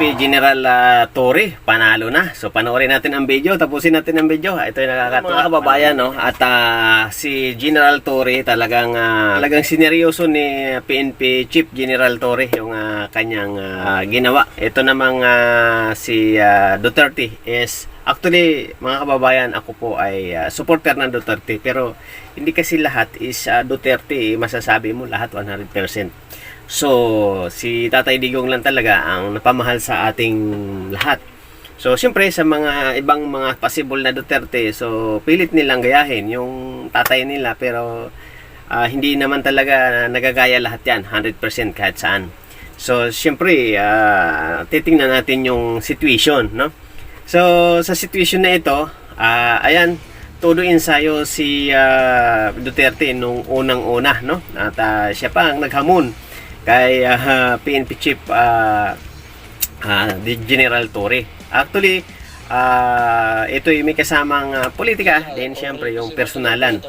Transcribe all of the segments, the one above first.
PNP General uh, Torre, panalo na. So panoorin natin ang video, tapusin natin ang video. Ito yung nakakatuwa. Kababayan, no? At ah, si General Torre talagang ah, talagang sineryoso ni PNP Chief General Torre yung ah, kanyang ah, ginawa. Ito namang ah, si ah, Duterte is Actually, mga kababayan, ako po ay ah, supporter ng Duterte pero hindi kasi lahat is ah, Duterte, masasabi mo lahat 100%. So, si Tatay Digong lang talaga ang napamahal sa ating lahat. So, siyempre sa mga ibang mga possible na Duterte, so pilit nilang gayahin yung tatay nila pero ah, hindi naman talaga nagagaya lahat yan, 100% kahit saan. So, siyempre, ah, titingnan natin yung situation, no? So, sa situation na ito, ah, ayan, todo ensayo si ah, Duterte nung unang-una, no? At ah, siya pa ang naghamon kay ah, PNP Chief ah, di General Torre. Actually, ah, ito yung may kasamang ah, politika, then siyempre yung personalan.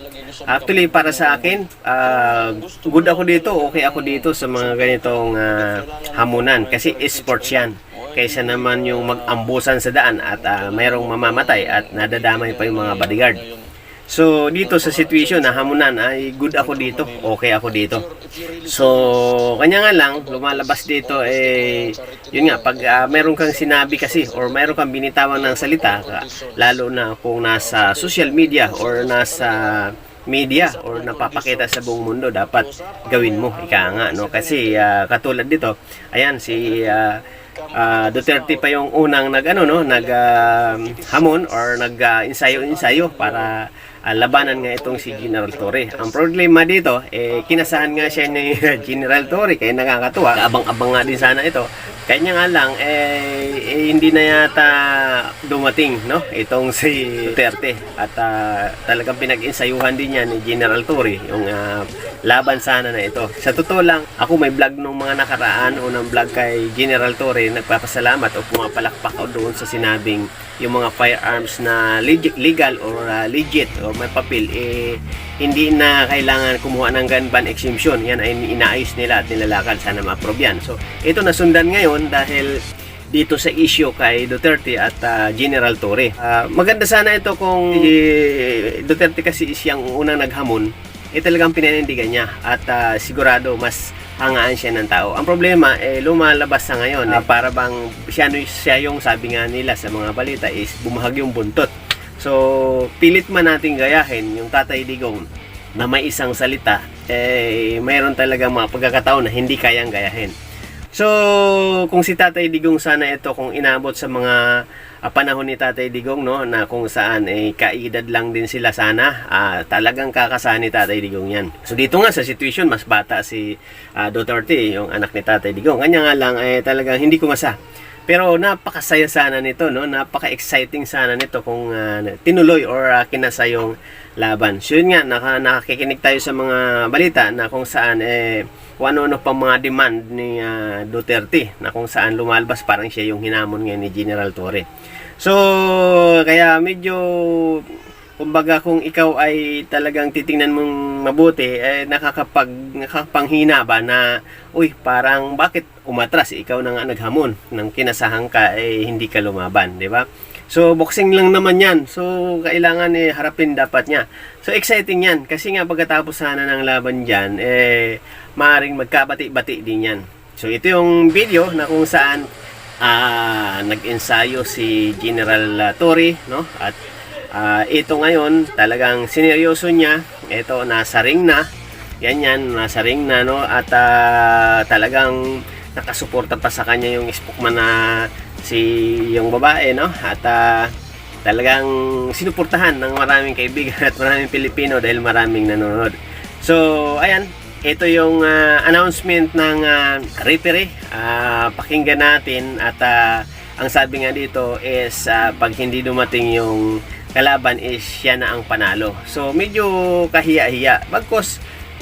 Actually, para sa akin, ah, good ako dito, okay ako dito sa mga ganitong ah, hamunan kasi sports yan. Kaysa naman yung mag-ambusan sa daan at ah, mayroong mamamatay at nadadamay pa yung mga bodyguard. So, dito sa situation na hamunan ay good ako dito, okay ako dito. So, kanya nga lang, lumalabas dito eh, yun nga, pag ah, meron kang sinabi kasi or meron kang binitawan ng salita, lalo na kung nasa social media or nasa media or napapakita sa buong mundo, dapat gawin mo, ika nga, no? Kasi ah, katulad dito, ayan, si ah, ah, Duterte pa yung unang nag ano no nag ah, hamon or nag ah, para ah, labanan nga itong si General Torre. Ang problema dito eh kinasahan nga siya ni General Torre kaya nakakatuwa. Abang-abang nga din sana ito. Kanya nga lang eh, eh, hindi na yata dumating no itong si Duterte at ah, talagang pinag-ensayuhan din niya ni General Torre yung ah, laban sana na ito. Sa totoo lang, ako may vlog nung mga nakaraan, unang vlog kay General Torre, nagpapasalamat o pumapalakpak ako doon sa sinabing yung mga firearms na legit, legal or uh, legit o may papel, eh, hindi na kailangan kumuha ng gun ban exemption. Yan ay inaayos nila at nilalakad. Sana ma-approve yan. So, ito nasundan ngayon dahil dito sa issue kay Duterte at ah, General Torre. Ah, maganda sana ito kung si Duterte kasi siyang unang naghamon eh talagang pinanindigan niya at ah, sigurado mas hangaan siya ng tao. Ang problema eh lumalabas sa ngayon eh, para bang siya, siya yung sabi nga nila sa mga balita is bumahag yung buntot. So pilit man nating gayahin yung Tatay Digong na may isang salita eh mayroon talaga mga pagkakataon na hindi kayang gayahin. So, kung si Tatay Digong sana ito, kung inabot sa mga ah, panahon ni Tatay Digong, no, na kung saan eh, kaedad lang din sila sana, ah, talagang kakasahan ni Tatay Digong yan. So, dito nga sa situation, mas bata si ah, Duterte, yung anak ni Tatay Digong. Kanya nga lang, eh, talagang hindi ko masa. Pero napakasaya sana nito, no? Napaka-exciting sana nito kung ah, tinuloy or ah, kinasa yung laban. So yun nga, naka, nakakikinig tayo sa mga balita na kung saan eh, kung ano-ano pang mga demand ni ah, Duterte na kung saan lumalabas parang siya yung hinamon ngayon ni General Torre. So, kaya medyo kumbaga kung ikaw ay talagang titingnan mong mabuti eh nakakapag nakakapanghina ba na uy parang bakit umatras ikaw na nga naghamon nang kinasahan ka eh hindi ka lumaban di ba so boxing lang naman yan so kailangan eh harapin dapat niya so exciting yan kasi nga pagkatapos sana ng laban diyan eh maaring magkabati-bati din yan so ito yung video na kung saan ah nag-ensayo si General ah, Torre no at Ah, ito ngayon, talagang sineryoso niya. Ito, nasa ring na. Yan yan, nasa ring na, no? At ah, talagang nakasuporta pa sa kanya yung spokesman na si yung babae, no? At ah, talagang sinuportahan ng maraming kaibigan at maraming Pilipino dahil maraming nanonood. So, ayan, ito yung ah, announcement ng ah, referee. Ah, pakinggan natin at ah, ang sabi nga dito is ah, pag hindi dumating yung kalaban is siya na ang panalo. So medyo kahiya-hiya. Bagkos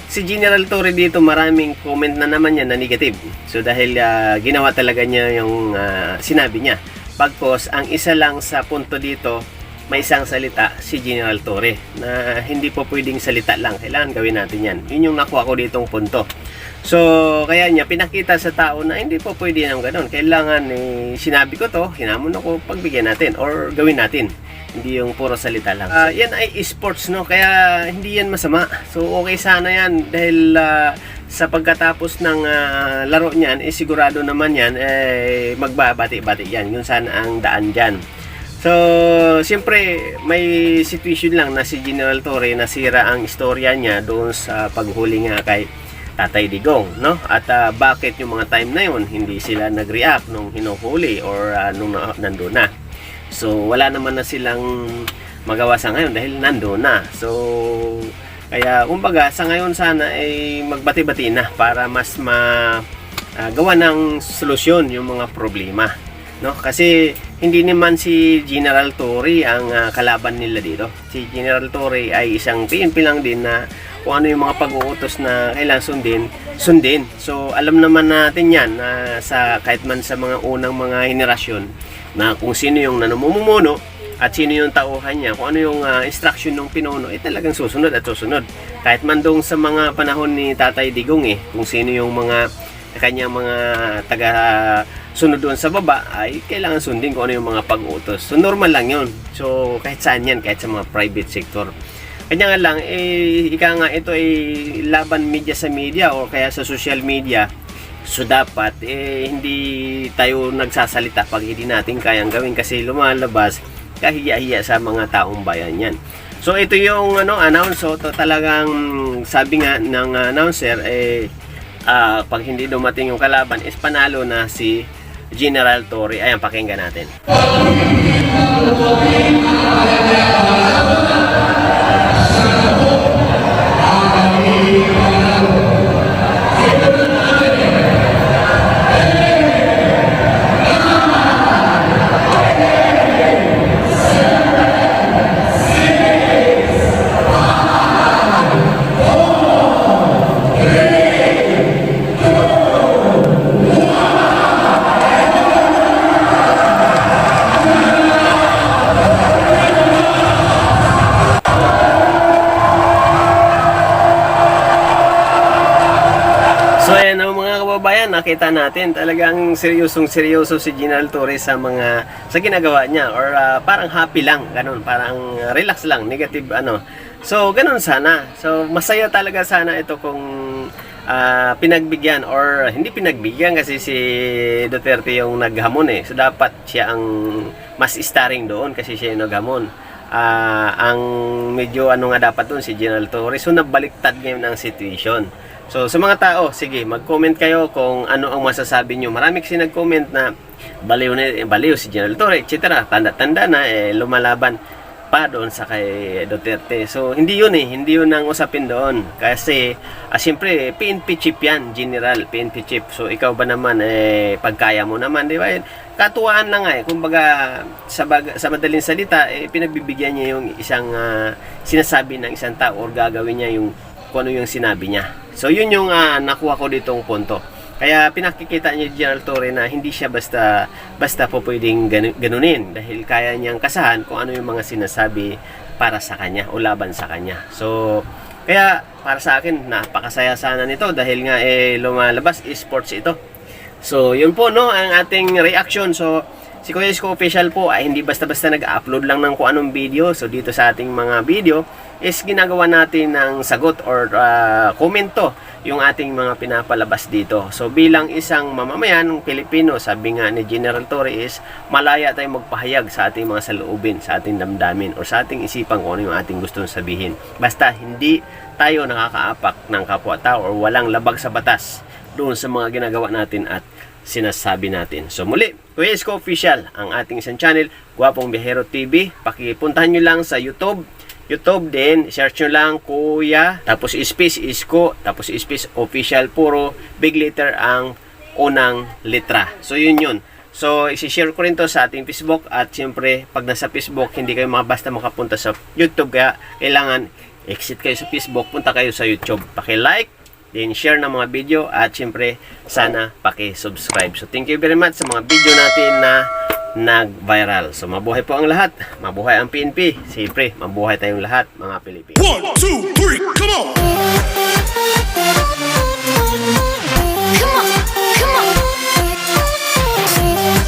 si General Torre dito maraming comment na naman niya na negative. So dahil ah, ginawa talaga niya yung ah, sinabi niya. Bagkos ang isa lang sa punto dito may isang salita si General Torre na hindi po pwedeng salita lang. Kailangan gawin natin yan. Yun yung nakuha ko ditong punto. So, kaya niya pinakita sa tao na hindi po pwede nang ganun. Kailangan eh, sinabi ko to, hinamon ako, pagbigyan natin or gawin natin. Hindi yung puro salita lang. Ah, yan ay esports, no? Kaya hindi yan masama. So, okay sana yan dahil ah, sa pagkatapos ng ah, laro niyan, eh, sigurado naman yan, eh, magbabati-bati yan. Yun sana ang daan dyan. So, siyempre, may situation lang na si General Torre nasira ang istorya niya doon sa paghuli nga kay Tatay Digong, no? At ah, bakit yung mga time na yun, hindi sila nag-react nung hinuhuli or ah, nung na, nandun na. So, wala naman na silang magawa sa ngayon dahil nandun na. So, kaya, kumbaga, sa ngayon sana ay magbati-bati na para mas ma gawa ng solusyon yung mga problema. No? Kasi hindi naman si General Torre ang ah, kalaban nila dito. Si General Torre ay isang PNP lang din na kung ano yung mga pag-uutos na kailangan sundin, sundin. So alam naman natin yan na sa kahit man sa mga unang mga henerasyon na kung sino yung nanumumuno at sino yung tauhan niya, kung ano yung ah, instruction ng pinuno, eh talagang susunod at susunod. Kahit man dong sa mga panahon ni Tatay Digong eh, kung sino yung mga kanyang mga taga sunod doon sa baba ay kailangan sundin kung ano yung mga pag-utos. So normal lang yun. So kahit saan yan, kahit sa mga private sector. Kanya nga lang, eh, ika nga ito ay laban media sa media o kaya sa social media. So dapat eh, hindi tayo nagsasalita pag hindi natin kayang gawin kasi lumalabas kahiya-hiya sa mga taong bayan yan. So ito yung ano announce so to talagang sabi nga ng announcer eh ah, pag hindi dumating yung kalaban is panalo na si General Torre. Ayan pakinggan natin. Nakita natin talagang seryosong seryoso si General Torres sa mga sa ginagawa niya or ah, parang happy lang, ganun, parang ah, relax lang, negative ano. So ganun sana. So masaya talaga sana ito kung ah, pinagbigyan or hindi pinagbigyan kasi si Duterte yung naghamon eh. So dapat siya ang mas starring doon kasi siya yung naghamon. Ah, ang medyo ano nga dapat doon si General Torres. So nabaliktad ngayon ang situation. So sa mga tao, sige, mag-comment kayo kung ano ang masasabi nyo. Marami kasi nag-comment na baliw, na, eh, baliw si General Torre, etc. Tanda-tanda na, eh, lumalaban pa doon sa kay Duterte. So hindi yun eh, hindi yun ang usapin doon. Kasi, ah, siyempre, PNP chief yan, General, PNP chief. So ikaw ba naman, eh, pagkaya mo naman, di ba? Eh, Katuwaan na nga eh. Kumbaga, sa, bag, sa madaling salita, eh, pinagbibigyan niya yung isang ah, sinasabi ng isang tao or gagawin niya yung kung ano yung sinabi niya. So yun yung ah, nakuha ko ditong punto. Kaya pinakikita niya General Torre na hindi siya basta basta po pwedeng ganu- ganunin dahil kaya niyang kasahan kung ano yung mga sinasabi para sa kanya o laban sa kanya. So kaya para sa akin napakasaya sana nito dahil nga eh lumalabas esports ito. So yun po no ang ating reaction. So Si Kuya Isko Official po ay hindi basta-basta nag-upload lang ng kung anong video. So dito sa ating mga video is ginagawa natin ng sagot or uh, komento yung ating mga pinapalabas dito. So bilang isang mamamayan ng Pilipino, sabi nga ni General Torre is malaya tayong magpahayag sa ating mga saloobin, sa ating damdamin or sa ating isipan kung ano yung ating gustong sabihin. Basta hindi tayo nakakaapak ng kapwa-tao or walang labag sa batas doon sa mga ginagawa natin at sinasabi natin. So muli, Kuya Isko Official, ang ating isang channel, Guwapong Bihero TV. Pakipuntahan nyo lang sa YouTube. YouTube din, search nyo lang Kuya, tapos space Isko, tapos space Official, puro big letter ang unang litra. So yun yun. So, isi-share ko rin to sa ating Facebook at siyempre, pag nasa Facebook, hindi kayo basta makapunta sa YouTube. Kaya, kailangan exit kayo sa Facebook, punta kayo sa YouTube. Paki-like, then share ng mga video at syempre sana paki-subscribe. So thank you very much sa mga video natin na nag-viral. So mabuhay po ang lahat. Mabuhay ang PNP. Siyempre, mabuhay tayong lahat mga Pilipino. 1, 2, 3, come on!